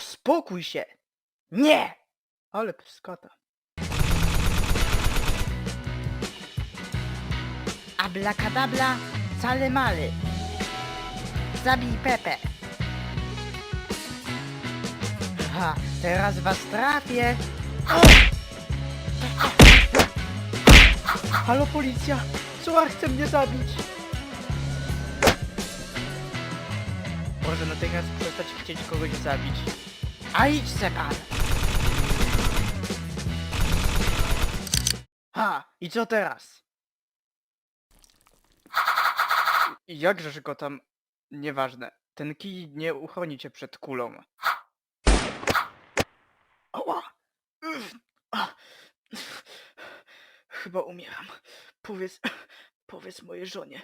Uspokój się! Nie! Ale pyskota. Ablakadabla, cale male. Zabij Pepe. Ha, teraz was trafię. Halo policja, Suar chce mnie zabić. Może natychmiast przestać chcieć kogoś zabić. A idź se pan. Ha, i co teraz? Jakżeż go tam... Nieważne. Ten kij nie uchroni cię przed kulą. Ała! Uff. A. Chyba umieram. Powiedz... Powiedz mojej żonie,